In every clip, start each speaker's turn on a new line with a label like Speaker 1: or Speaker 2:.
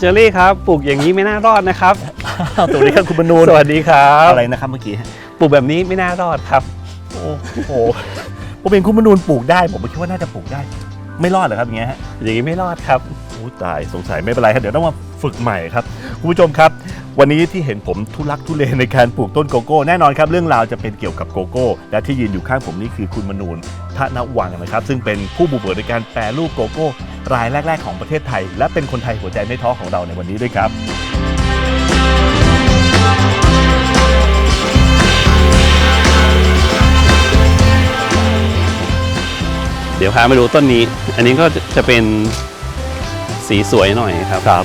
Speaker 1: คุณเจอรี่ครับปลูกอย่างนี้ไม่น่ารอดนะครับ
Speaker 2: สวัสดีครับคุณบรรนูน
Speaker 1: สวัสดีครับ
Speaker 2: อะไรนะครับเมื่อกี้ฮะ
Speaker 1: ปลูกแบบนี้ไม่น่ารอดครับ
Speaker 2: โอ้โหผมเป็นคุณบรรนูนปลูกได้ ผมก็คิดว่าน่าจะปลูกได้ ไม่รอดเหรอครับอย่างเงี้ยฮะ
Speaker 1: อย่างนี้ไม่รอดครับ
Speaker 2: โอ้ตายสงสัยไม่เป็นไรครับเดี๋ยวต้องมาฝึกใหม่ครับคุณผู้ชมครับ วันนี้ที่เห็นผมทุลักทุเลในการปลูกต้นโกโก้แน่นอนครับ เรื่องราวจะเป็นเกี่ยวกับโกโก้ และที่ยืนอยู่ข้างผมนี่คือคุณมนูนทนวังนะครับ ซึ่งเป็นผู้บุกเบิกในการแปรรูปโกโก้ รายแรก ๆ ของประเทศไทย และเป็นคนไทยหัวใจไม่ท้อของเราในวันนี้ด้วยครับ
Speaker 1: เดี๋ยวพามาดูต้นนี้ อันนี้ก็จะเป็นสีสวยหน่อยครับ
Speaker 2: ครับ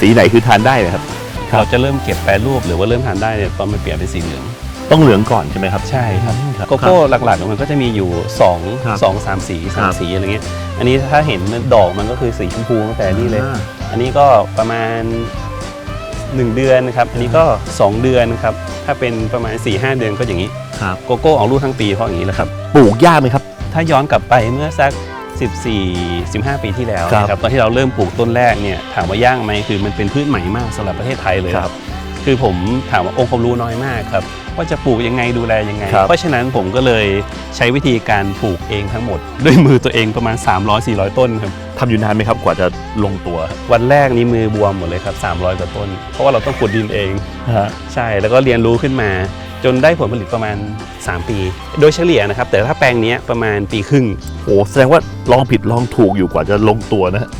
Speaker 2: สีไหนคือทานได้เลยครับครับ
Speaker 1: เราจะเริ่มเก็บแปรรูปหรือว่าเริ่มทานได้เนี่ยตอนมันเปลี่ยนเป็นสีเหลือง
Speaker 2: ต้องเหลืองก่อนใช่ไหมครับ
Speaker 1: ใช่ครับ
Speaker 2: อืมครับ
Speaker 1: โกโก้หลักๆมันก็จะมีอยู่2
Speaker 2: ครับ
Speaker 1: 2 3สีสาม
Speaker 2: ครับ
Speaker 1: สีอะไรเงี้ย อันนี้ถ้าเห็นดอกมันก็คือสีชมพูตั้งแต่นี่เลย
Speaker 2: อ่า
Speaker 1: อันนี้ก็ประมาณ 1 เดือนนะครับ อันนี้ก็ 2 เดือนนะครับ ถ้าเป็นประมาณ4-5 เดือนก็อย่างนี้
Speaker 2: ครับ
Speaker 1: โกโก้ออกลูกทั้งปีเพราะอย่างนี้แหละครับ
Speaker 2: ปลูกยากไหมครับ
Speaker 1: ถ้าย้อนกลับไปเมื่อสัก 14 15 ปีที่แล้ว
Speaker 2: ครับ
Speaker 1: นะครับตอนที่เราเริ่มปลูกต้นแรกเนี่ยถามว่าย่างไหมคือมันเป็นพืชใหม่มากสำหรับประเทศไทยเลย
Speaker 2: ครับ
Speaker 1: คือผมถามว่าองค์ความรู้น้อยมากครับว่าจะปลูกยังไงดูแลยังไง
Speaker 2: ครับ
Speaker 1: เพราะฉะนั้นผมก็เลยใช้วิธีการปลูกเองทั้งหมด ด้วยมือตัวเองประมาณ 300-400 ต้นครับ
Speaker 2: ทำอยู่นานไหมครับกว่าจะลงตัว
Speaker 1: วันแรกนี้มือบวมหมดเลยครับ300กว่าต้น เพราะว่าเราต้องขุดดินเอง
Speaker 2: ฮะ
Speaker 1: ใช่แล้วก็เรียนรู้ขึ้นมา จนได้ผลผลิตประมาณ 3 ปี โดยเฉลี่ยนะครับ แต่ถ้าแปลงเนี้ยประมาณปีครึ่ง
Speaker 2: โอ้แสดงว่าลองผิดลองถูกอยู่กว่าจะลงตัวนะฮะ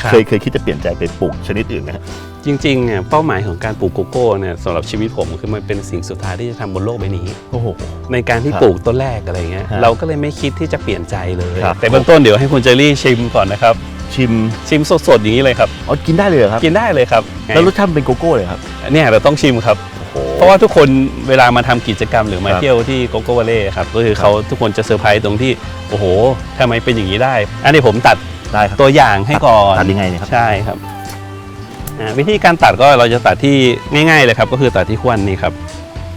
Speaker 1: ครับ
Speaker 2: เคยเคยคิดจะเปลี่ยนใจไปปลูกชนิดอื่นนะฮะ
Speaker 1: จริงๆเนี่ยเป้าหมายของการปลูกโกโก้เนี่ยสำหรับชีวิตผมคือมันเป็นสิ่งสุดท้ายที่จะทำบนโลกใบนี้
Speaker 2: โอ้โห
Speaker 1: ในการที่
Speaker 2: ครับ
Speaker 1: ปลูกต้นแรกอะไรเงี้ย
Speaker 2: ฮะ
Speaker 1: เราก็เลยไม่คิดที่จะเปลี่ยนใจเลย
Speaker 2: ครับ
Speaker 1: แต่เบื้องต้นเดี๋ยวให้คุณเจอรี่ชิมก่อนนะครับ
Speaker 2: ชิม
Speaker 1: ชิมสดๆอย่างนี้เลยครับ
Speaker 2: อ๋อกินได้เลยเหรอครับ
Speaker 1: กินได้เลยครับ
Speaker 2: แล้วรสชาติมันเป็นโกโก้เลยครับ
Speaker 1: เนี่ยเราต้องชิมครับ
Speaker 2: โอ้โห
Speaker 1: เพราะว่าทุกคนเวลามาทำกิจกรรมหรือมา
Speaker 2: ครับ
Speaker 1: เที่ยวที่โกโก้วาเล่ครับก็คือเขาทุกคนจะเซอร์ไพรส์ตรงที่โอ้โหทำไมเป็นอย่างนี้ได้ อันนี้ผมตัด
Speaker 2: ได้ครับ
Speaker 1: ตัวอย่างให้ก่อน
Speaker 2: ตัดยังไงเนี่ยครับ
Speaker 1: ใช่ครับอ่าวิธีการตัดก็เราจะตัดที่ง่าย ๆเลยครับ ก็คือตัดที่ขั้วนี้ครับ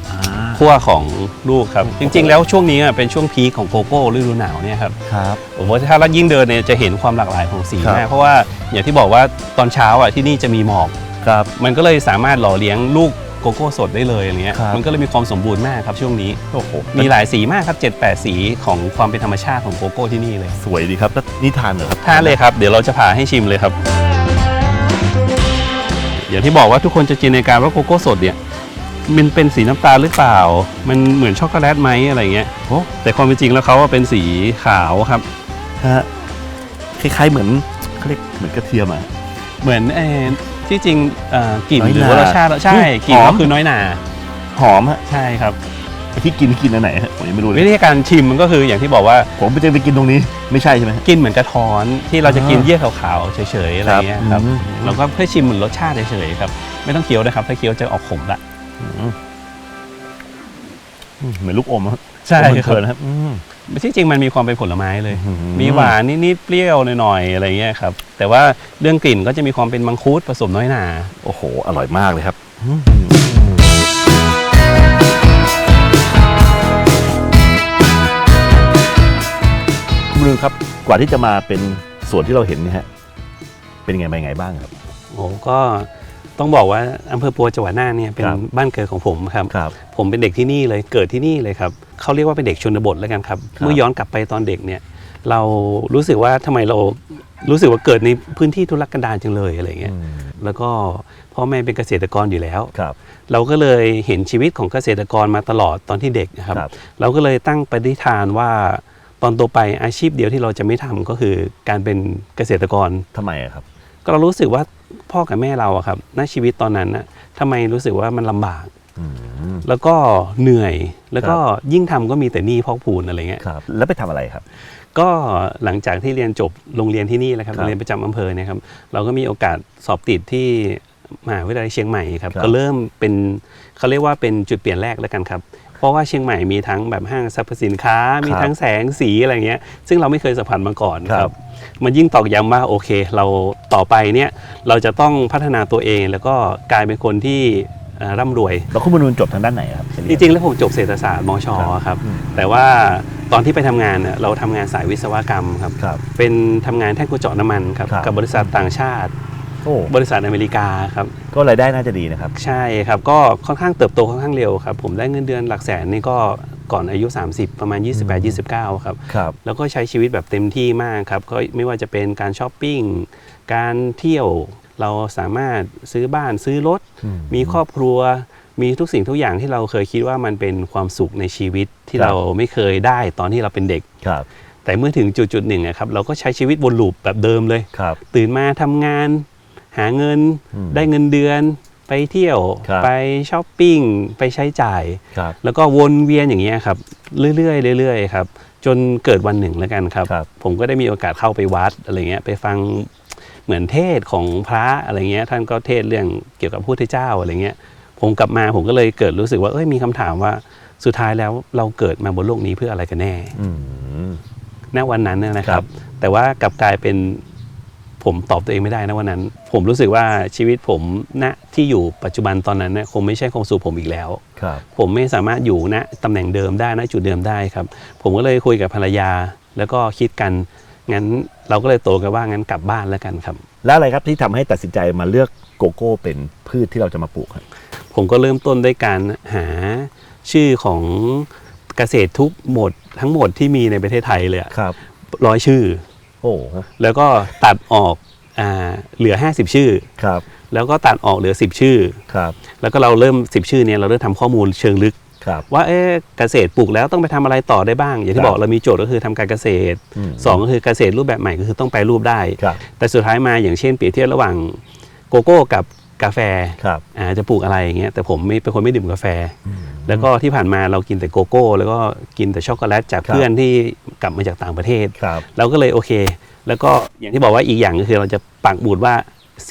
Speaker 2: อ่า
Speaker 1: ขั้วของลูกครับ
Speaker 2: โอ้โห
Speaker 1: จริง ๆ แล้วช่วงนี้อะเป็นช่วงพีคของโกโก้ฤดูหนาวเนี่ยครับ
Speaker 2: ครับ
Speaker 1: ผมว่าถ้าเรายิ่งเดินเนี่ยจะเห็นความหลากหลายของสี
Speaker 2: ครับ
Speaker 1: มากเพราะว่าอย่างที่บอกว่าตอนเช้าอะที่นี่จะมีหมอก
Speaker 2: ครับ
Speaker 1: มันก็เลยสามารถหล่อเลี้ยงลูก โกโก้สดได้เลยอะไรเงี้ย
Speaker 2: ครับ
Speaker 1: มันก็เลยมีความสมบูรณ์มากครับช่วงนี้
Speaker 2: โอ้โห
Speaker 1: มีหลายสีมากครับ 7 8 สีของความเป็นธรรมชาติของโกโก้ที่นี่เลย
Speaker 2: สวยดีครับแล้วนี่ทานเหรอครับ
Speaker 1: ทานเลยครับเดี๋ยวเราจะผ่าให้ชิมเลยครับอย่างที่บอกว่าทุกคนจะจินตนาการว่าโกโก้สดเนี่ยมันเป็นสีน้ำตาลหรือเปล่า มันเหมือนช็อกโกแลตไหมอะไรเงี้ย
Speaker 2: โอ้
Speaker 1: แต่ความเป็นจริงแล้วเขาว่าเป็นสีขาวครับ
Speaker 2: ฮะคล้ายๆเหมือนเขาเรียกเหมือนกระเทียมอะ
Speaker 1: เหมือนเออ ที่จริงเอ่อกลิ่น
Speaker 2: น้อย
Speaker 1: หรือ
Speaker 2: ห
Speaker 1: ว่า
Speaker 2: น่าร
Speaker 1: สชาติใช่
Speaker 2: อุ๊ย
Speaker 1: กลิ่น
Speaker 2: หอ
Speaker 1: ก็
Speaker 2: ม
Speaker 1: คือน้อยหนา
Speaker 2: หอมฮะ
Speaker 1: ใช่ครับ
Speaker 2: ไอ้ที่กินกินอันไหนฮะผมยังไม่รู้เล
Speaker 1: วิ
Speaker 2: ย
Speaker 1: ธีการชิมมันก็คืออย่างที่บอกว่า
Speaker 2: ผมไปเจอไปกินตรงนี้ไม่ใช่ใช่ไหมฮะ
Speaker 1: กินเหมือนกระท้อนที่เราจะกิน
Speaker 2: อ่า
Speaker 1: เยื่อขาวๆเฉยๆอะไรเงี้ยครับ
Speaker 2: อืม
Speaker 1: เราก็เพื่อชิมเหมือนรสชาติเฉยๆครับไม่ต้องเคี้ยวนะครับถ้าเคี้ยวจะออกขมละ
Speaker 2: อืมเหมือนลูกอมฮะ
Speaker 1: ใช่
Speaker 2: อม
Speaker 1: ค
Speaker 2: เพลิน
Speaker 1: รับ
Speaker 2: ๆนะครับอืม
Speaker 1: ที่จริงมันมีความเป็นผลไม้เลย
Speaker 2: อื
Speaker 1: มีหวานนิดๆเปรี้ยวหน่อยๆอะไรเงี้ยครับ แต่ว่าเรื่องกลิ่นก็จะมีความเป็นมังคุดผสมน้อยหนา
Speaker 2: โอ้โห อร่อยมากเลยครับคุณลุงครับ กว่าที่จะมาเป็นสวนที่เราเห็นเนี่ยฮะ เป็นยังไงมายังไงบ้างครับ
Speaker 1: โอ้ก็ ต้องบอกว่าอำเภอปัวจังหวัดน่านเนี่ยเป็น
Speaker 2: ครับ
Speaker 1: บ้านเกิดของผมครับ
Speaker 2: ครับ
Speaker 1: ผมเป็นเด็กที่นี่เลยเกิดที่นี่เลยครับเขาเรียกว่าเป็นเด็กชนบทแล้วกันครับ
Speaker 2: ครับ
Speaker 1: เมื่อย้อนกลับไปตอนเด็กเนี่ยเรารู้สึกว่าทำไมเรารู้สึกว่าเกิดในพื้นที่ทุรกันดารจังเลยอะไรเงี้ยแล้วก็พ่อแม่เป็นเกษตรกรอยู่แล้ว
Speaker 2: ครับ
Speaker 1: เราก็เลยเห็นชีวิตของเกษตรกรมาตลอดตอนที่เด็กนะครับ
Speaker 2: ครับ
Speaker 1: เราก็เลยตั้งปฏิฐานว่าตอนโตไปอาชีพเดียวที่เราจะไม่ทำก็คือการเป็นเกษตรกร
Speaker 2: ทำไมอะครับ
Speaker 1: ก็ เรารู้สึกว่าพ่อกับแม่เราอะครับณชีวิตตอนนั้นนะทำไมรู้สึกว่ามันลำบาก
Speaker 2: อืม
Speaker 1: แล้วก็เหนื่อยแล้วก็
Speaker 2: ครับ
Speaker 1: ยิ่งทำก็มีแต่หนี้พอกพูนอะไรเงี้ย
Speaker 2: ครับ แล้วไปทำอะไรครับ
Speaker 1: ก็หลังจากที่เรียนจบโรงเรียนที่นี่แหละครับ
Speaker 2: ครับ
Speaker 1: โรงเรียนประจำอำเภอเนะครับเราก็มีโอกาสสอบติดที่มหาวิทยาลัยเชียงใหม่ครับ
Speaker 2: ครับ
Speaker 1: ก็เริ่มเป็นเขาเรียกว่าเป็นจุดเปลี่ยนแรกแล้วกันครับ เพราะว่าเชียงใหม่มีทั้งแบบห้างสรรพสินค้า มีทั้งแสงสีอะไรเงี้ย ซึ่งเราไม่เคยสัมผัสมาก่อนครับ มันยิ่งตอกย้ำว่าโอเค เราต่อไปเนี่ยเราจะต้องพัฒนาตัวเองแล้วก็กลายเป็นคนที่เอ่อร่ำรวย
Speaker 2: แล้วคุณบรรลุนจบทางด้านไหนครับ
Speaker 1: จริงๆ แล้วผมจบเศรษฐศาสตร์มชครับ
Speaker 2: อืม
Speaker 1: แต่ว่าตอนที่ไปทำงานเนี่ยเราทำงานสายวิศวกรรมครับ
Speaker 2: ครับ
Speaker 1: เป็นทำงานแท่งกุญเจาะน้ำมันครับ
Speaker 2: ครับ
Speaker 1: กับบริษัทต่างชาติ
Speaker 2: โอ้
Speaker 1: บริษัทอเมริกาครับ
Speaker 2: ก็รายได้น่าจะดีนะครับ
Speaker 1: ใช่ครับ ก็ค่อนข้างเติบโตค่อนข้างเร็วครับ ผมได้เงินเดือนหลักแสนนี่ก็ก่อนอายุ 30 ประมาณ 28-29 ครับ
Speaker 2: ครับ
Speaker 1: แล้วก็ใช้ชีวิตแบบเต็มที่มากครับ ก็ไม่ว่าจะเป็นการช้อปปิ้ง การเที่ยว เราสามารถซื้อบ้านซื้อรถ
Speaker 2: อืม
Speaker 1: มีครอบครัว มีทุกสิ่งทุกอย่างที่เราเคยคิดว่ามันเป็นความสุขในชีวิตที่
Speaker 2: ครับ
Speaker 1: เราไม่เคยได้ตอนที่เราเป็นเด็ก
Speaker 2: ครับ
Speaker 1: แต่เมื่อถึงจุดจุดๆหนึ่งอะครับ เราก็ใช้ชีวิตวนลูปแบบเดิมเลย
Speaker 2: ครับ
Speaker 1: ตื่นมาทำงาน หาเงิน
Speaker 2: อืม
Speaker 1: ได้เงินเดือน ไปเที่ยว
Speaker 2: ครับ
Speaker 1: ไปช้อปปิ้งไปใช้จ่าย
Speaker 2: ครับ
Speaker 1: แล้วก็วนเวียนอย่างเงี้ยครับเรื่อยๆเรื่อยๆครับจนเกิดวันหนึ่งแล้วกันครับ
Speaker 2: ครับ
Speaker 1: ผมก็ได้มีโอกาสเข้าไปวัดอะไรเงี้ยไปฟังเหมือนเทศน์ของพระอะไรเงี้ยท่านก็เทศน์เรื่องเกี่ยวกับพระพุทธเจ้าอะไรเงี้ยผมกลับมาผมก็เลยเกิดรู้สึกว่าเอ้ยมีคำถามว่าสุดท้ายแล้วเราเกิดมาบนโลกนี้เพื่ออะไรกันแน่
Speaker 2: อืม
Speaker 1: ณวันนั้นน่ะนะค
Speaker 2: ครั
Speaker 1: รับ
Speaker 2: บ
Speaker 1: แต่ว่ากลับกลายเป็น ผมตอบตัวเองไม่ได้นะวันนั้น ผมรู้สึกว่าชีวิตผมณที่อยู่ปัจจุบันตอนนั้นนะคงไม่ใช่ของสู่ผมอีกแล้ว
Speaker 2: ครับ
Speaker 1: ผมไม่สามารถอยู่ณตำแหน่งเดิมได้ณจุดเดิมได้ครับ ผมก็เลยคุยกับภรรยา แล้วก็คิดกันงั้นเราก็เลยโตกันว่างั้นกลับบ้านแล้วกันครับ
Speaker 2: แล้วอะไรครับที่ทำให้ตัดสินใจมาเลือกโกโก้เป็นพืชที่เราจะมาปลูกครับ
Speaker 1: ผมก็เริ่มต้นด้วยการหาชื่อของเกษตรทุกหมดทั้งหมดที่มีในประเทศไทยเลยอะ
Speaker 2: ครับ
Speaker 1: ร้อยชื่อ
Speaker 2: โอ้
Speaker 1: แล้วก็ตัดออกอ่าเหลือ 50 ชื่อ
Speaker 2: ครับ
Speaker 1: แล้วก็ตัดออกเหลือ 10 ชื่อ
Speaker 2: ครับ
Speaker 1: แล้วก็เราเริ่ม 10 ชื่อเนี้เราเริ่มทำข้อมูลเชิงลึก
Speaker 2: ครับ
Speaker 1: ว่าเอ๊ะเกษตรปลูกแล้วต้องไปทำอะไรต่อได้บ้าง อย่าง
Speaker 2: ครั
Speaker 1: ที่
Speaker 2: บ
Speaker 1: บอกเรามีโจทย์ก็คือทำการเกษตร
Speaker 2: อืม
Speaker 1: สองก็คือเกษตรรูปแบบใหม่ก็คือต้องแปรรูปได้
Speaker 2: ครับ
Speaker 1: แต่สุดท้ายมาอย่างเช่นเปรียบเทียบระหว่างโกโก้กับ กาแฟ
Speaker 2: ครับ
Speaker 1: อ่าจะปลูกอะไรอย่างเงี้ยแต่ผมไม่เป็นคนไม่ดื่มกาแฟ แล้วก็ที่ผ่านมาเรากินแต่โกโก้ แล้วก็กินแต่ช็อกโกแลตจาก
Speaker 2: ครับ
Speaker 1: เพื่อนที่กลับมาจากต่างประเทศ
Speaker 2: ครับ
Speaker 1: เราก็เลยโอเค แล้วก็อย่างที่บอกว่าอีกอย่างก็คือเราจะปักหมุดว่า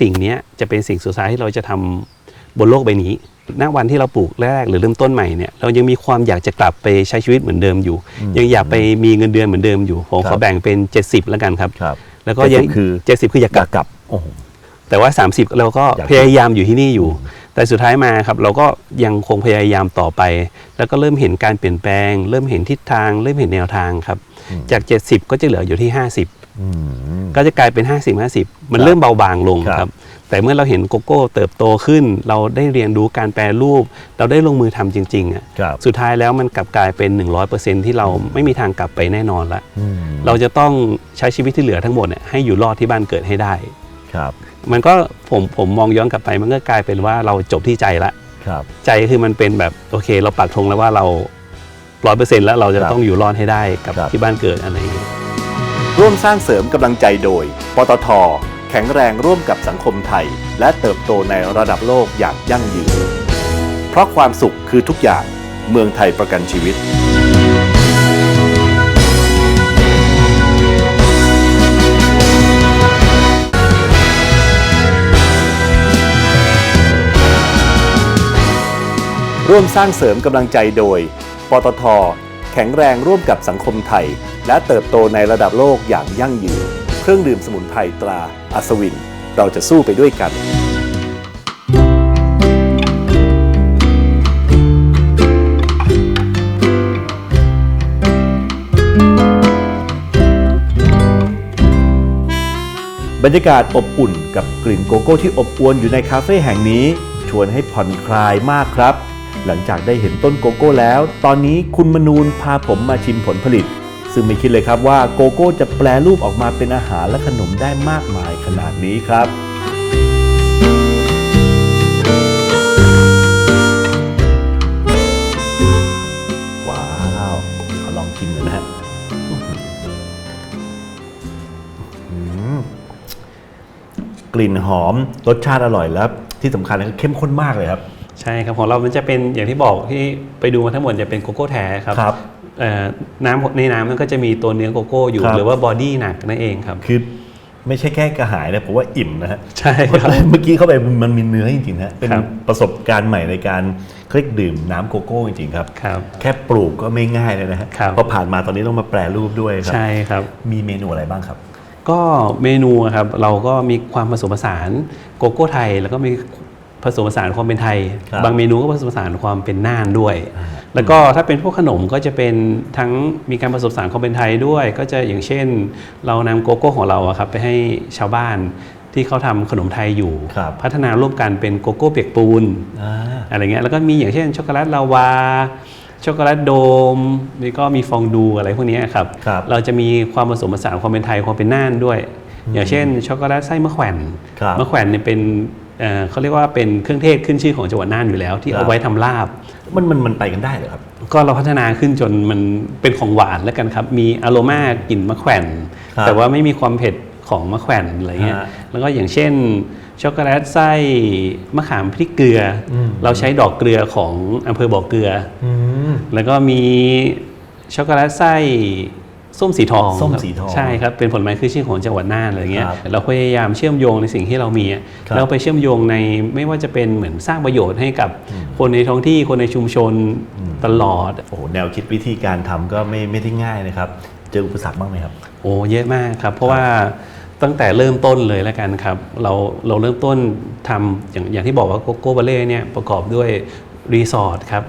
Speaker 1: สิ่งเนี้ยจะเป็นสิ่งสุดท้ายที่เราจะทำบนโลกใบนี้ ณ วันที่เราปลูกแรกหรือเริ่มต้นใหม่เนี่ย เรายังมีความอยากจะกลับไปใช้ชีวิตเหมือนเดิมอยู่
Speaker 2: อืม
Speaker 1: ยังอยากไปมีเงินเดือนเหมือนเดิมอยู่ ผม
Speaker 2: ครั
Speaker 1: ขอบ แบ่งเป็น 70 แล้วกันครับ
Speaker 2: ครับ
Speaker 1: แล้วก็ยัง
Speaker 2: 70คือ
Speaker 1: 70 คืออยาก
Speaker 2: อก
Speaker 1: ลั
Speaker 2: ยา
Speaker 1: บ
Speaker 2: กกลับ โอ้โห
Speaker 1: แต่ว่า 30 เราก็
Speaker 2: อยาก
Speaker 1: พยายามอยู่ที่นี่อยู่ แต่สุดท้ายมาครับเราก็ยังคงพยายามต่อไป แล้วก็เริ่มเห็นการเปลี่ยนแปลง เริ่มเห็นทิศทาง เริ่มเห็นแนวทางครับ
Speaker 2: อืม
Speaker 1: จาก 70 ก็จะเหลืออยู่ที่ 50
Speaker 2: อืม
Speaker 1: ก็จะกลายเป็น 50 50 มัน
Speaker 2: ครับ
Speaker 1: เริ่มเบาบางลง
Speaker 2: ครับ
Speaker 1: ครับ แต่เมื่อเราเห็นโกโก้เติบโตขึ้น เราได้เรียนรู้การแปรรูป เราได้ลงมือทำจริงๆอะ
Speaker 2: ครับ
Speaker 1: สุดท้ายแล้วมันกลับกลายเป็น 100%ที่เราไม่มีทางกลับไปแน่นอนละ
Speaker 2: อืม
Speaker 1: เราจะต้องใช้ชีวิตที่เหลือทั้งหมดเนี่ยให้อยู่รอดที่บ้านเกิดให้ได้
Speaker 2: ครับ
Speaker 1: มันก็ผมผมมองย้อนกลับไปมันก็กลายเป็นว่าเราจบที่ใจละ
Speaker 2: ครับ
Speaker 1: ใจคือมันเป็นแบบโอเคเราปักธงแล้วว่าเราร้อยเปอร์เซ็นต์แล้วเราจะ
Speaker 2: ครับ
Speaker 1: ต้องอยู่รอดให้ได้กับ
Speaker 2: ครับ
Speaker 1: ที่บ้านเกิดอะไรอย่างเงี้ย
Speaker 2: ร่วมสร้างเสริมกำลังใจโดย ปตท แข็งแรงร่วมกับสังคมไทย และเติบโตในระดับโลกอย่างยั่งยืน เพราะความสุขคือทุกอย่าง เมืองไทยประกันชีวิต ร่วมสร้างเสริมกำลังใจโดย ปตท แข็งแรงร่วมกับสังคมไทย และเติบโตในระดับโลกอย่างยั่งยืน เครื่องดื่มสมุนไพรตราอัศวิน เราจะสู้ไปด้วยกันบรรยากาศอบอุ่นกับกลิ่นโกโก้ที่อบอวลอยู่ในคาเฟ่แห่งนี้ ชวนให้ผ่อนคลายมากครับ หลังจากได้เห็นต้นโกโก้แล้ว ตอนนี้คุณมนูนพาผมมาชิมผลผลิต ซึ่งไม่คิดเลยครับว่าโกโก้จะแปลรูปออกมาเป็นอาหารและขนมได้มากมายขนาดนี้ครับว้าวขอลองชิมหน่อยนะฮะกลิ่นหอมรสชาติอร่อยแล้ว ที่สำคัญคือเข้มข้นมากเลยครับ
Speaker 1: ใช่ครับของเรามันจะเป็นอย่างที่บอกที่ไปดูมาทั้งหมดจะเป็นโกโก้แท้ครับ
Speaker 2: ครับ
Speaker 1: เอ่อน้ำในน้ำมันก็จะมีตัวเนื้อโกโก้อยู่
Speaker 2: ครับ
Speaker 1: หรือว่าบอดี้หนักนั่นเองครับ
Speaker 2: คือไม่ใช่แค่กระหายนะผมว่าอิ่มนะฮะ
Speaker 1: ใช่ครับ
Speaker 2: เมื่อกี้เข้าไปมันมีเนื้อจริงๆนะเป็น
Speaker 1: ครับ
Speaker 2: ประสบการณ์ใหม่ในการคลิกดื่มน้ำโกโก้จริงๆครับ
Speaker 1: ครับ
Speaker 2: แค่ปลูกก็ไม่ง่ายเลยนะฮะ
Speaker 1: ครับ
Speaker 2: พอผ่านมาตอนนี้ต้องมาแปรรูปด้วยครั
Speaker 1: ใช่ครับ
Speaker 2: มีเมนูอะไรบ้างครับ
Speaker 1: ก็เมนูอะครับเราก็มีความผสมผสานโกโก้ไทย แล้วก็มี ผสมผสานความเป็นไทย
Speaker 2: ครับ
Speaker 1: บางเมนูก็ผสมผสานความเป็นน่านด้วย แล้วก็ถ้าเป็นพวกขนมก็จะเป็นทั้งมีการผสมผสานความเป็นไทยด้วย ก็จะอย่างเช่น เรานำโกโก้ของเราอะครับไปให้ชาวบ้านที่เขาทำขนมไทยอยู่
Speaker 2: ครับ
Speaker 1: พัฒนาร่วมกันเป็นโกโก้เปียกปูน
Speaker 2: อ่า
Speaker 1: อะไรเงี้ยแล้วก็มีอย่างเช่นช็อกโกแลตลาวาช็อกโกแลตโดมนี่ก็มีฟองดูอะไรพวกเนี้ยครับ
Speaker 2: ครับ
Speaker 1: เราจะมีความผสมผสานความเป็นไทยความเป็นน่านด้วย อย่างเช่นช็อกโกแลตไส้มะแขวน
Speaker 2: ครับ
Speaker 1: มะแขวนเนี่ยเป็น เอ่อเขาเรียกว่าเป็นเครื่องเทศขึ้นชื่อของจังหวัดน่านอยู่แล้ว ที่
Speaker 2: ครับ
Speaker 1: เอาไว้ทำลาบ
Speaker 2: มันมันมันไปกันได้เหรอครับ
Speaker 1: ก็เราพัฒนาขึ้นจนมันเป็นของหวานแล้วกันครับ มีอโรมากลิ่นมะแขวน
Speaker 2: ครับ
Speaker 1: แต่ว่าไม่มีความเผ็ดของมะแขวนอะไรเงี้ย
Speaker 2: ฮะ
Speaker 1: แล้วก็อย่างเช่นช็อกโกแลตไส้มะขามพริกเกลืออ
Speaker 2: ม
Speaker 1: เราใช้ดอกเกลือของอำเภอบ่อเกลือ
Speaker 2: อืม
Speaker 1: แล้วก็มีช็อกโกแลตไส้ ส้มสีทอง
Speaker 2: ส้ม
Speaker 1: ครับ
Speaker 2: สีทอง
Speaker 1: ใช่ครับเป็นผลไม้ขึ้นชื่อของจังหวัดน่านอะไรเงี้ย
Speaker 2: ครับ
Speaker 1: เราพยายามเชื่อมโยงในสิ่งที่เรามีอะ
Speaker 2: ครับ
Speaker 1: แล้วไปเชื่อมโยงในไม่ว่าจะเป็นเหมือนสร้างประโยชน์ให้กับคนในท้องที่คนในชุมชนตลอด
Speaker 2: โอ้โหแนวคิดวิธีการทำก็ไม่ไม่ได้ง่ายนะครับเจออุปสรรคบ้างไหมครับ
Speaker 1: โอ้เยอะมากครับ เพราะว่าตั้งแต่เริ่มต้นเลยแล้วกันครับ เราเราเริ่มต้นทำอย่างอย่างที่บอกว่าโกโก้บาเล่เนี่ยประกอบด้วยรีสอร์ทครับ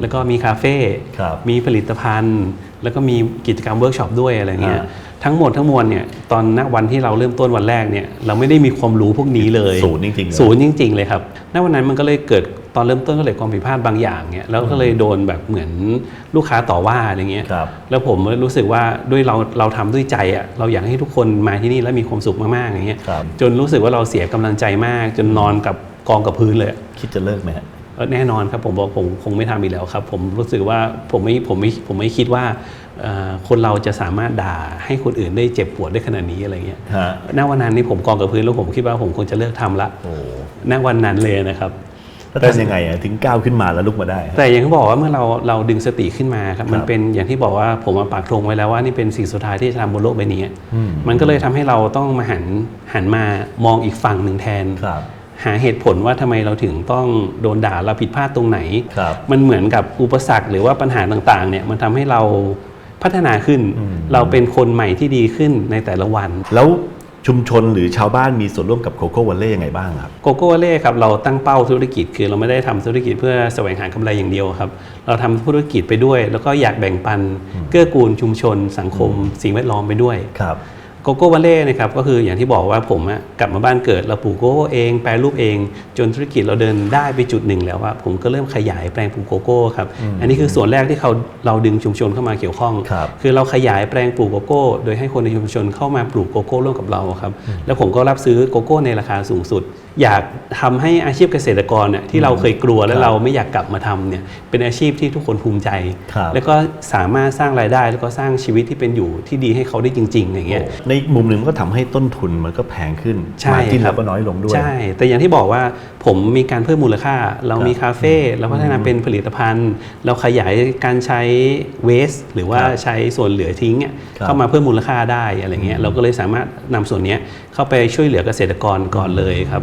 Speaker 1: แล้วก็มีคาเฟ่
Speaker 2: ครับ
Speaker 1: มีผลิตภัณฑ์ แล้วก็มีกิจกรรมเวิร์กช็อปด้วยอะไรเงี้ย
Speaker 2: อ่า
Speaker 1: ทั้งหมดทั้งมวลเนี่ยตอนณวันที่เราเริ่มต้นวันแรกเนี่ยเราไม่ได้มีความรู้พวกนี้เลย
Speaker 2: ศูนย์จริงๆเลย
Speaker 1: ศูนย์จริง ๆ เลยครับณวันนั้นมันก็เลยเกิดตอนเริ่มต้นก็เลยความผิดพลาดบางอย่างเนี่ยแล้วก็เลยโดนแบบเหมือนลูกค้าต่อว่าอะไรเงี้ย
Speaker 2: ครับ
Speaker 1: แล้วผมรู้สึกว่าด้วยเราเราทำด้วยใจอะเราอยากให้ทุกคนมาที่นี่แล้วมีความสุขมากๆอย่างเงี้ย
Speaker 2: ครับ
Speaker 1: จนรู้สึกว่าเราเสียกำลังใจมาก จนนอนกับกองกับพื้นเลย
Speaker 2: คิดจะเลิกไหมฮะ
Speaker 1: เออ แน่นอนครับผมบอกผมคงไม่ทำอีกแล้วครับ ผมรู้สึกว่าผมไม่ผมไม่ผมไม่คิดว่าเอ่อคนเราจะสามารถด่าให้คนอื่นได้เจ็บปวดได้ขนาดนี้อะไรเงี้ย
Speaker 2: ฮะ
Speaker 1: ณวันนั้นนี่ผมกองกับพื้นแล้วผมคิดว่าผมคงจะเลิกทำละ
Speaker 2: โอ้
Speaker 1: ณวันนั้นเลยนะครับ
Speaker 2: แล้วทำยังไงอะถึงก้าวขึ้นมาแล้วลุกมาได้ฮะ
Speaker 1: แต่อย่างที่บอกว่าเมื่อเราเราดึงสติขึ้นมาครับมัน
Speaker 2: ครับ
Speaker 1: เป็นอย่างที่บอกว่าผมมาปากธงไว้แล้วว่านี่เป็นสิ่งสุดท้ายที่จะทำบนโลกใบนี้
Speaker 2: อืม
Speaker 1: มันก็เลยทำให้เราต้องมาหันหันมามองอีกฝั่งหนึ่งแทน
Speaker 2: ครับ
Speaker 1: หาเหตุผลว่าทำไมเราถึงต้องโดนด่าเราผิดพลาดตรงไหน
Speaker 2: ครับ
Speaker 1: มันเหมือนกับอุปสรรคหรือว่าปัญหาต่างๆเนี่ยมันทำให้เราพัฒนาขึ้น
Speaker 2: อืม
Speaker 1: เราเป็นคนใหม่ที่ดีขึ้นในแต่ละวัน
Speaker 2: แล้วชุมชนหรือชาวบ้านมีส่วนร่วมกับโคโค่วันเล่ยังไงบ้างครับ
Speaker 1: โกโก้เล่ครับเราตั้งเป้าธุรกิจคือเราไม่ได้ทำธุรกิจเพื่อแสวงหากำไรอย่างเดียวครับ เราทำธุรกิจไปด้วย แล้วก็อยากแบ่งปันเกื้อกูลชุมชน สังคม สิ่งแวดล้อมไปด้วย
Speaker 2: ครับ
Speaker 1: โกโก้วาเล่นะครับก็คืออย่างที่บอกว่าผมอะกลับมาบ้านเกิดเราปลูกโกโก้เอง แปรรูปเอง จนธุรกิจเราเดินได้ไปจุดหนึ่งแล้วว่าผมก็เริ่มขยายแปลงปลูกโกโก้ครับอันนี้คือส่วนแรกที่เขาเราดึงชุมชนเข้ามาเกี่ยวข้อง
Speaker 2: ครับ
Speaker 1: คือเราขยายแปลงปลูกโกโก้ โดยให้คนในชุมชนเข้ามาปลูกโกโก้ร่วมกับเราครับแล้วผมก็รับซื้อโกโก้ในราคาสูงสุด อยากทำให้อาชีพเกษตรกรเนี่ยที่เราเคยกลัวและ
Speaker 2: ครับ
Speaker 1: เราไม่อยากกลับมาทำเนี่ยเป็นอาชีพที่ทุกคนภูมิใจ
Speaker 2: ครับ
Speaker 1: แล้วก็สามารถสร้างรายได้แล้วก็สร้างชีวิตที่เป็นอยู่ที่ดีให้เขาได้จริง ๆ อย่างเงี้ย
Speaker 2: ในมุมหนึ่งมันก็ทำให้ต้นทุนมันก็แพงขึ้น
Speaker 1: ใช่
Speaker 2: มาจิ้น
Speaker 1: ครั
Speaker 2: เรา
Speaker 1: บ
Speaker 2: ก็น้อยลงด้วย
Speaker 1: ใช่ แต่อย่างที่บอกว่าผมมีการเพิ่มมูลค่า เรามีคาเฟ่เราพัฒนาเป็นผลิตภัณฑ์ เราขยายการใช้เวสหรือว่า
Speaker 2: ครับ
Speaker 1: ใช้ส่วนเหลือทิ้งอะ
Speaker 2: ครับ
Speaker 1: เข้ามาเพิ่มมูลค่าได้อะไรเงี้ยเราก็เลยสามารถนำส่วนเนี้ยเข้าไปช่วยเหลือเกษตรกรก่อนเลยครับ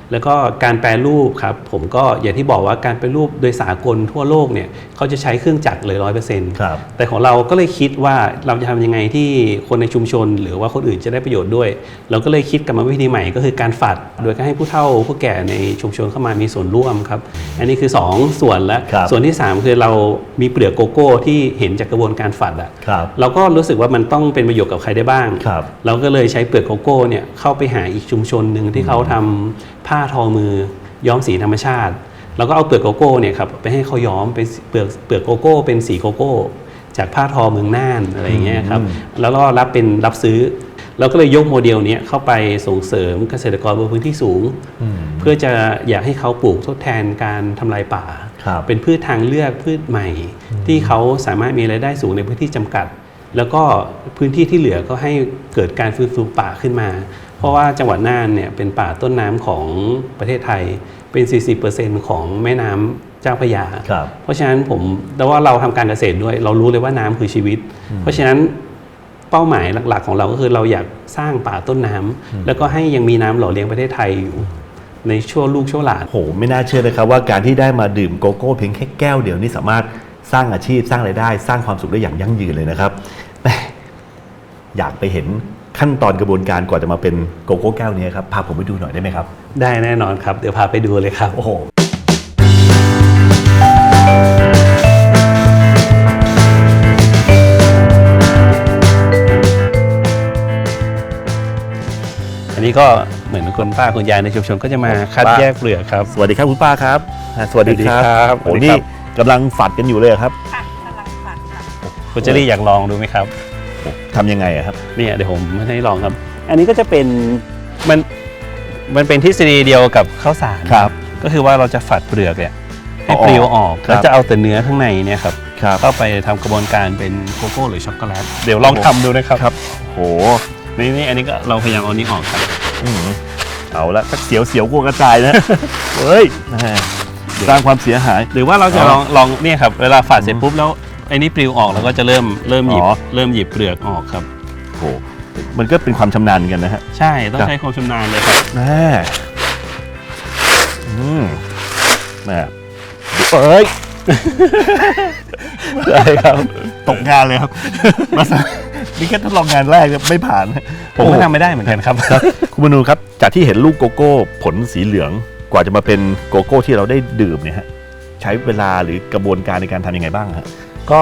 Speaker 1: แล้วก็การแปรรูปครับผมก็อย่างที่บอกว่าการแปรรูปโดยสากลทั่วโลกเนี่ยเขาจะใช้เครื่องจักรเลยร้อยเปอร์เซ็นต์
Speaker 2: ครับ
Speaker 1: แต่ของเราก็เลยคิดว่าเราจะทำยังไงที่คนในชุมชน หรือว่าคนอื่นจะได้ประโยชน์ด้วย เราก็เลยคิดกรรมวิธีใหม่ก็คือการฝัด โดยการให้ผู้เฒ่าผู้แก่ในชุมชนเข้ามามีส่วนร่วมครับ อันนี้คือ 2 ส่วนแล้ว
Speaker 2: ครับ
Speaker 1: ส่วนที่ 3 คือเรามีเปลือกโกโก้ที่เห็นจากกระบวนการฝัดอะ
Speaker 2: ครับ
Speaker 1: เราก็รู้สึกว่ามันต้องเป็นประโยชน์กับใครได้บ้าง
Speaker 2: ครับ
Speaker 1: เราก็เลยใช้เปลือกโกโก้เนี่ยเข้าไปหาอีกชุมชนหนึ่งที่เขาทำผ้าทอมือย้อมสีธรรมชาติเราก็เอาเปลือกโกโก้เนี่ยครับไปให้เขาย้อมเป็นเปลือกเปลือกโกโก้เป็นสีโกโก้ จากผ้าทอเมืองน่านอะไรอย่างเงี้ยครับ
Speaker 2: อืม
Speaker 1: แล้วก็รับเป็นรับซื้อเราก็เลยยกโมเดลเนี้ยเข้าไปส่งเสริมเกษตรกรบนพื้นที่สูง
Speaker 2: อืม
Speaker 1: เพื่อจะอยากให้เขาปลูกทดแทนการทำลายป่า
Speaker 2: ครับ
Speaker 1: เป็นพืชทางเลือกพืชใหม่ ที่เขาสามารถมีรายได้สูงในพื้นที่จำกัด แล้วก็พื้นที่ที่เหลือก็ให้เกิดการฟื้นฟูป่าขึ้นมา เพราะว่าจังหวัดน่านเนี่ยเป็นป่าต้นน้ำของประเทศไทยเป็น 40%ของแม่น้ำเจ้าพระยา
Speaker 2: ครับ
Speaker 1: เพราะฉะนั้นผมแต่ว่าเราทำการเกษตรด้วย เรารู้เลยว่าน้ำคือชีวิต เพราะฉะนั้นเป้าหมายหลัก ๆ ของเราก็คือเราอยากสร้างป่าต้นน้ำแล้วก็ให้ยังมีน้ำหล่อเลี้ยงประเทศไทยอยู่ในชั่วลูกชั่วหลาน
Speaker 2: โหไม่น่าเชื่อเลยครับว่าการที่ได้มาดื่มโกโก้เพียงแค่แก้วเดียวนี่สามารถสร้างอาชีพสร้างรายได้ สร้างความสุขได้อย่างยั่งยืนเลยนะครับแหมอยากไปเห็น ขั้นตอนกระบวนการกว่าจะมาเป็นโกโก้แก้วนี้ครับพาผมไปดูหน่อยได้ไหมครับ
Speaker 1: ได้แน่นอนครับ เดี๋ยวพาไปดูเลยครับ
Speaker 2: โอ้โห
Speaker 1: อันนี้ก็เหมือนคนป้าคุณยายในชุมชนก็จะมาคัด
Speaker 2: ป้า
Speaker 1: แยกเปลือกครับ
Speaker 2: สวัสดีครับคุณป้าครับอ่าสวัสดีครับ
Speaker 1: สวัสดีครับ
Speaker 2: โอ้
Speaker 1: สวัสดี
Speaker 2: นี่
Speaker 1: ครับ
Speaker 2: กำลังฝัดกันอยู่เลยครับ
Speaker 3: ค่ะกำลังฝันค่ะ
Speaker 1: คุณเจอรี่อยากลองดูไหมครับ
Speaker 2: ทำยังไงอะครับ
Speaker 1: เนี่ยเดี๋ยวผมให้ลองครับ อันนี้ก็จะเป็นมันมันเป็นทฤษฎีเดียวกับข้าวสาร
Speaker 2: ครับ
Speaker 1: ก็คือว่าเราจะฝัดเปลือกเนี่ยให้
Speaker 2: เอาออก
Speaker 1: ปลิวออก
Speaker 2: ครับ
Speaker 1: แล้วจะเอาแต่เนื้อข้างในเนี่ยครับ
Speaker 2: ครับ
Speaker 1: เข้าไปทำกระบวนการเป็นโกโก้หรือช็อกโกแลตเดี๋ยวลองทำดูนะครับ
Speaker 2: ครับโห
Speaker 1: นี่นี่อันนี้ก็เราพยายามเอานี้ออกครับ
Speaker 2: อืมเอาละสักเสียวเสียวกลัวกระจายนะเฮ้ยแหม่สร้างความเสียหาย
Speaker 1: หรือว่าเราจะ
Speaker 2: อ๋อ
Speaker 1: ลองลองเนี่ยครับเวลาฝาดเสร็จปุ๊บแล้ว ไอ้นี่ปลิวออกเราก็จะเริ่มเริ่มหยิบ
Speaker 2: อ๋อ
Speaker 1: เริ่มหยิบเปลือกออกครับ
Speaker 2: โหมันก็เป็นความชำนาญเหมือนกันนะฮะ
Speaker 1: ใช่ต้อง
Speaker 2: ครับ
Speaker 1: ใช้ความชำนาญเลยครับ
Speaker 2: แม่อืมแม่เอ้ย
Speaker 1: ใช่ครับ
Speaker 2: ตกงานเลยครับ มาสนี่แค่ทดลองงานแรกเนี่ยไม่ผ่านนะ
Speaker 1: ผมก็ทำไม่ได้เหมือนกันครับ
Speaker 2: คุณมนูครับ จากที่เห็นลูกโกโก้ผลสีเหลือง กว่าจะมาเป็นโกโก้ที่เราได้ดื่มเนี่ยฮะ ใช้เวลาหรือกระบวนการในการทำยังไงบ้างฮะ
Speaker 1: ก็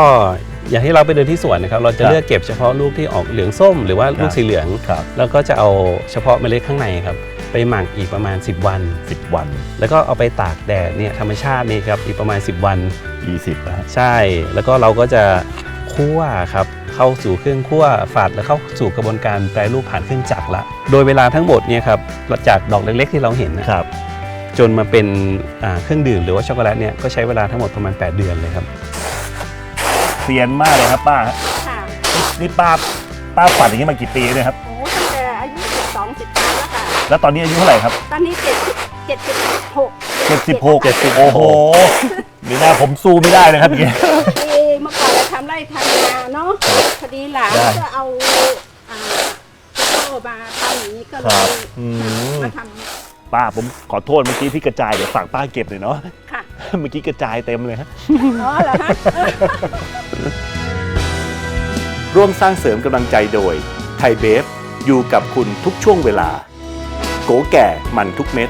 Speaker 1: อย่างที่เราไปเดินที่สวนนะครับ เราจะ
Speaker 2: ครับ
Speaker 1: เลือกเก็บเฉพาะลูกที่ออกเหลืองส้ม หรือว่า
Speaker 2: ครับ
Speaker 1: ลูกสีเหลือง
Speaker 2: ครับ
Speaker 1: แล้วก็จะเอาเฉพาะเมล็ดข้างในครับ ไปหมักอีกประมาณ 10 วัน
Speaker 2: สิบวัน
Speaker 1: แล้วก็เอาไปตากแดดเนี่ยธรรมชาตินี่ครับอีกประมาณ 10 วัน
Speaker 2: ยี่สิบนะฮะ
Speaker 1: ใช่ แล้วก็เราก็จะคั่วครับ เข้าสู่เครื่องคั่วฝาดแล้วเข้าสู่กระบวนการแปรรูปผ่านเครื่องจักรละ โดยเวลาทั้งหมดเนี่ยครับจากดอกเล็กๆที่เราเห็นนะครับ จนมาเป็นอ่าเครื่องดื่มหรือว่าช็อกโกแลตเนี่ยก็ใช้เวลาทั้งหมดประมาณ 8 เดือนเลยครับ
Speaker 2: เซียนมากเลยครับป้าฮะ
Speaker 3: ค่ะ
Speaker 2: นี่นี่ป้าป้าฝันอย่างนี้มากี่ปีเนี่ยครับ
Speaker 3: โอ้ตั้งแต่อายุ12 13แล้วค่ะ
Speaker 2: แล้วตอนนี้อายุเท่าไหร่ครับ
Speaker 3: ตอนนี้70 76
Speaker 2: เจ็ดสิบหกโอ้โหมีหน้าผมสู้ไม่ได้นะครับอย่างเงี้ย
Speaker 3: เอ่อเมื่อก่อนเราทำไร่ทำนาเนาะพอดีหลาน
Speaker 2: ได้
Speaker 3: ก็เอาอ่าโตมาทำอย่างนี้ก็เล
Speaker 2: ครั
Speaker 3: ย
Speaker 2: บอืม
Speaker 3: มาท
Speaker 2: ป้าผมขอโทษเมื่อกี้ที่กระจายเดี๋ยวฝากป้าเก็บหน่อยเนาะำ
Speaker 3: ค่ะ
Speaker 2: เมื่อกี้กระจายเต็มเลยฮะ
Speaker 3: อ๋อเหรอฮะ
Speaker 2: ร่วมสร้างเสริมกำลังใจโดย ไทยเบฟ อยู่กับคุณทุกช่วงเวลา โกแก่มันทุกเม็ด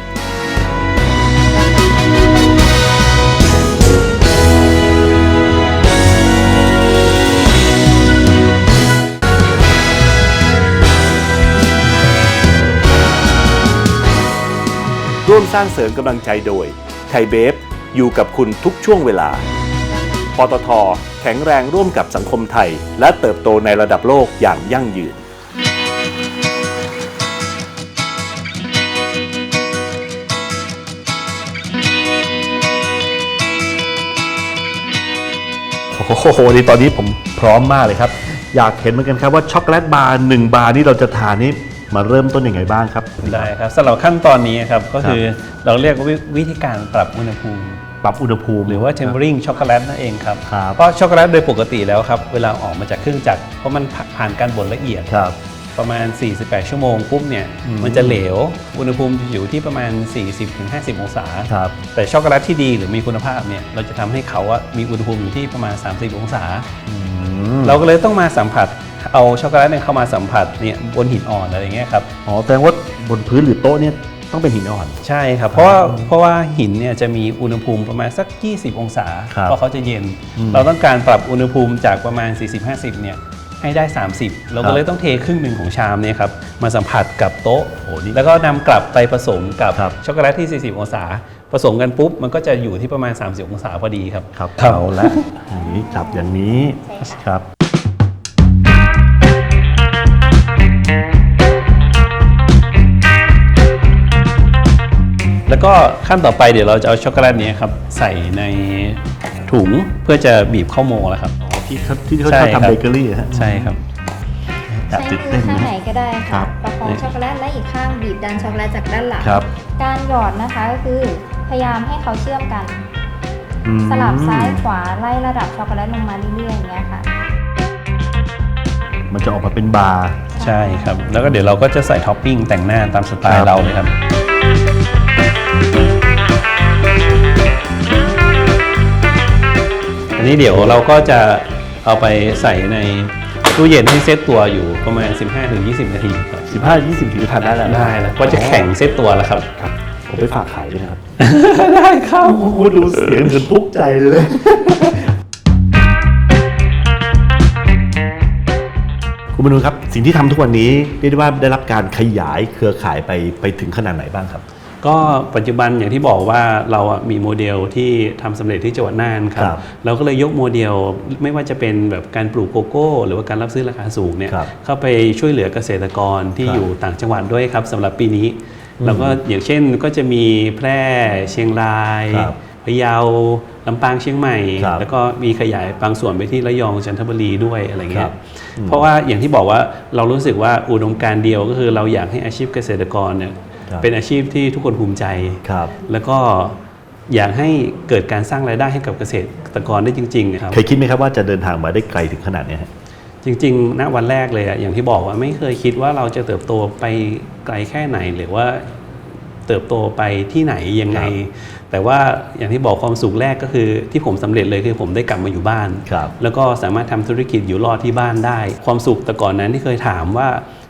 Speaker 2: ร่วมสร้างเสริมกำลังใจโดย ไทยเบฟ อยู่กับคุณทุกช่วงเวลา ปตทแข็งแรงร่วมกับสังคมไทย และเติบโตในระดับโลกอย่างยั่งยืนโอ้โหนี่ตอนนี้ผมพร้อมมากเลยครับ อยากเห็นเหมือนกันครับว่าช็อกโกแลตบาร์หนึ่งบาร์นี่เราจะทานนี่มาเริ่มต้นยังไงบ้างครับ
Speaker 1: ได้ครับสำหรับขั้นตอนนี้ครับก็คือเราเรียกว่าวิวิธีการปรับอุณหภูมิ
Speaker 2: ปรับอุณหภูมิ
Speaker 1: หรือว่า tempering ช็อกโกแลตนั่นเองครับ
Speaker 2: ครับ
Speaker 1: เพราะช็อกโกแลตโดยปกติแล้วครับเวลาออกมาจากเครื่องจักรเพราะมันผ่านการบดละเอียด
Speaker 2: ครับ
Speaker 1: ประมาณ 48 ชั่วโมงปุ๊บเนี่ย
Speaker 2: อืม
Speaker 1: มันจะเหลว อุณหภูมิจะอยู่ที่ประมาณ 40-50 องศา
Speaker 2: ครับ
Speaker 1: แต่ช็อกโกแลตที่ดีหรือมีคุณภาพเนี่ยเราจะทำให้เขาอะมีอุณหภูมิอยู่ที่ประมาณ 30 องศา เราก็เลยต้องมาสัมผัสเอาช็อกโกแลตเนี่ยเข้ามาสัมผัสเนี่ยบนหินอ่อนอะไรอย่างเงี้ยครับ
Speaker 2: อ๋อแสดงว่าบนพื้นหรือโต๊ะเนี่ย ต้องเป็นหินอ่อน
Speaker 1: ใช่ครับ เพราะว่าเพราะว่าหินเนี่ยจะมีอุณหภูมิประมาณสัก 20 องศา
Speaker 2: ครับ
Speaker 1: เพราะเขาจะเย็น
Speaker 2: อืม
Speaker 1: เราต้องการปรับอุณหภูมิจากประมาณ 40-50 เนี่ยให้ได้ 30 เรา
Speaker 2: ครั
Speaker 1: ก็
Speaker 2: บ
Speaker 1: เลยต้องเทครึ่งหนึ่งของชามเนี่ยครับมาสัมผัสกับโต๊ะ
Speaker 2: โอ้นี่
Speaker 1: แล้วก็นำกลับไปผสมกับ
Speaker 2: ครับ
Speaker 1: ช็อกโกแลตที่ 40 องศา ผสมกันปุ๊บ มันก็จะอยู่ที่ประมาณ 30 องศาพอดีครับ
Speaker 2: ครับเอาละอย่างนี้จับอย่างนี้ครับ
Speaker 1: แล้วก็ขั้นต่อไปเดี๋ยวเราจะเอาช็อกโกแลตเนี้ครับใส่ในถุงเพื่อจะบีบเข้าโมแล้วครับ
Speaker 2: ที่เขาที่เขา
Speaker 1: ใช่
Speaker 2: ชอบ
Speaker 1: ครับ
Speaker 2: ทำเบเกอรี่ฮะ
Speaker 1: ใช่ครับ
Speaker 2: แอบ
Speaker 4: ใช้
Speaker 2: ตื่น
Speaker 4: มื
Speaker 2: เต้
Speaker 4: อนข้าง
Speaker 2: นะ
Speaker 4: ไหนก็ได้
Speaker 2: ครั
Speaker 4: ค่ะ
Speaker 2: บ
Speaker 4: ประคองช็อกโกแลตและอีกข้างบีบดันช็อกโกแลตจากด้านหลัง
Speaker 2: ครับ
Speaker 4: การหยอดนะคะก็คือพยายามให้เขาเชื่อมกัน
Speaker 2: อืม
Speaker 4: สลับซ้ายขวาไล่ระดับช็อกโกแลตลงมาเรื่อยๆอย่างเงี้ยค่ะ
Speaker 2: มันจะออกมาเป็นบาร์
Speaker 1: ใช่ครับ แล้วก็เดี๋ยวเราก็จะใส่ท็อปปิ้งแต่งหน้าตามสไต
Speaker 2: ครั
Speaker 1: ล์
Speaker 2: บ
Speaker 1: เราเลยครับ อันนี้เดี๋ยวเราก็จะเอาไปใส่ในตู้เย็นให้เซตตัวอยู่ประมาณ 15-20 นาทีครับ
Speaker 2: สิบห้ายี่สิบถึงจะทานได้แล้ว
Speaker 1: ได้แล้วก็จะแข็งเซตตัวแล้วครับ
Speaker 2: ครับ ผมไปฝากขายด้วยนะครับ
Speaker 1: ได้ครับ
Speaker 2: โอ้โหดูเสียงเหมือนทุกข์ใจเลยคคุณมนูครับ สิ่งที่ทำทุกวันนี้เรียกได้ว่าได้รับการขยายเครือข่ายไปไปถึงขนาดไหนบ้างครับ
Speaker 1: ก็ปัจจุบันอย่างที่บอกว่าเราอะมีโมเดลที่ทำสำเร็จที่จังหวัดน่านครับ
Speaker 2: ครับ
Speaker 1: เราก็เลยยกโมเดลไม่ว่าจะเป็นแบบการปลูกโกโก้ หรือว่าการรับซื้อราคาสูงเนี่ย
Speaker 2: ครับ
Speaker 1: เข้าไปช่วยเหลือเกษตรกรที่
Speaker 2: ครับ
Speaker 1: อยู่ต่างจังหวัดด้วยครับสำหรับปีนี้ แล้วก็อย่างเช่นก็จะมีแพร่เชียงราย
Speaker 2: ครับ
Speaker 1: พะเยาลำปางเชียงใหม่
Speaker 2: ครับ
Speaker 1: แล้วก็มีขยายบางส่วนไปที่ระยองจันทบุรีด้วยอะไร
Speaker 2: ค
Speaker 1: เงี้
Speaker 2: รั
Speaker 1: ย
Speaker 2: บอืม
Speaker 1: เพราะว่าอย่างที่บอกว่าเรารู้สึกว่าอุดมการณ์เดียวก็คือเราอยากให้อาชีพเกษตรกรเนี่ย
Speaker 2: ครับ
Speaker 1: เป็นอาชีพที่ทุกคนภูมิใจ
Speaker 2: ครับ
Speaker 1: แล้วก็อยากให้เกิดการสร้างรายได้ให้กับเกษตรกรได้จริงๆนะครับ
Speaker 2: เคยคิดไหมครับว่าจะเดินทางมาได้ไกลถึงขนาดเนี้ยฮะ
Speaker 1: จริงๆ ณ วันแรกเลยอะอย่างที่บอกว่าไม่เคยคิดว่าเราจะเติบโตไปไกลแค่ไหน หรือว่าเติบโตไปที่ไหนยังไง แต่ว่าอย่างที่บอกความสุขแรกก็คือ ที่ผมสำเร็จเลยคือผมได้กลับมาอยู่บ้าน
Speaker 2: ครับ
Speaker 1: แล้วก็สามารถทำธุรกิจอยู่รอดที่บ้านได้ ความสุขแต่ก่อนนั้นที่เคยถามว่า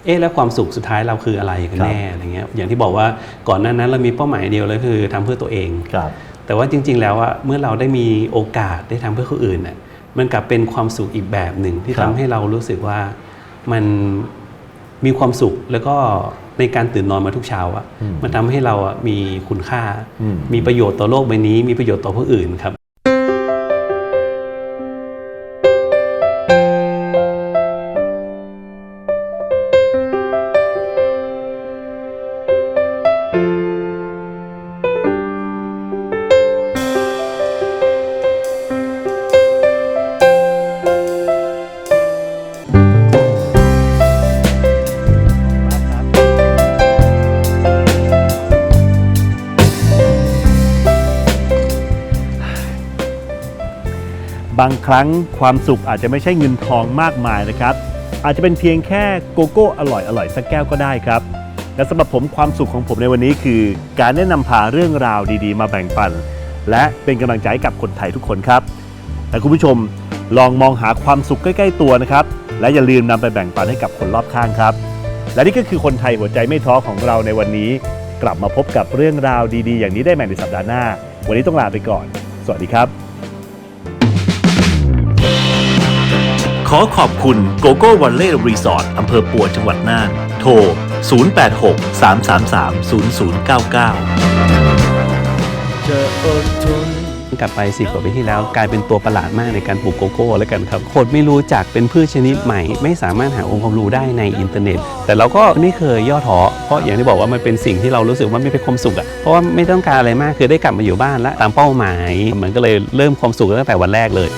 Speaker 1: เอ๊ะแล้วความสุขสุดท้ายเราคืออะไรกันแน่อะไรเงี้ยอย่างที่บอกว่าก่อนหน้านั้นเรามีเป้าหมายเดียวเลยคือทำเพื่อตัวเอง
Speaker 2: ครับ
Speaker 1: แต่ว่าจริง ๆ แล้วอะเมื่อเราได้มีโอกาสได้ทำเพื่อคนอื่นน่ะมันกลับเป็นความสุขอีกแบบหนึ่งที่
Speaker 2: ครั
Speaker 1: ทำ
Speaker 2: บ
Speaker 1: ให้เรารู้สึกว่ามันมีความสุขแล้วก็ในการตื่นนอนมาทุกเช้าอะมันทำให้เราอะมีคุณค่า
Speaker 2: อืม
Speaker 1: มีประโยชน์ต่อโลกใบนี้ มีประโยชน์ต่อผู้อื่นครับ
Speaker 2: บางครั้งความสุขอาจจะไม่ใช่เงินทองมากมายนะครับ อาจจะเป็นเพียงแค่โกโก้อร่อยอร่อยๆสักแก้วก็ได้ครับ และสำหรับผมความสุขของผมในวันนี้คือ การได้นำพาเรื่องราวดีๆ มาแบ่งปัน และเป็นกำลังใจกับคนไทยทุกคนครับแต่คุณผู้ชมลองมองหาความสุขใกล้ ๆ ตัวนะครับ และอย่าลืมนำไปแบ่งปันให้กับคนรอบข้างครับ และนี่ก็คือคนไทยหัวใจไม่ท้อของเราในวันนี้ กลับมาพบกับเรื่องราวดีๆ อย่างนี้ได้ใหม่ในสัปดาห์หน้า วันนี้ต้องลาไปก่อน สวัสดีครับ ขอขอบคุณโกโก้วันเล่รีสอร์ทอำเภอปัวจังหวัดน่าน โทร 086 333 0099
Speaker 1: กลับไปสิกว่าปีที่แล้วกลายเป็นตัวประหลาดมากในการปลูกโกโก้แล้วกันครับคนไม่รู้จักเป็นพืชชนิดใหม่ ไม่สามารถหาองค์ความรู้ได้ในอินเทอร์เน็ต แต่เราก็ไม่เคยย่อท้อเพราะอย่างที่บอกว่ามันเป็นสิ่งที่เรารู้สึกว่าไม่เป็นความสุขอะเพราะว่าไม่ต้องการอะไรมากคือได้กลับมาอยู่บ้านแล้วตามเป้าหมาย มันก็เลยเริ่มความสุขตั้งแต่วันแรกเลย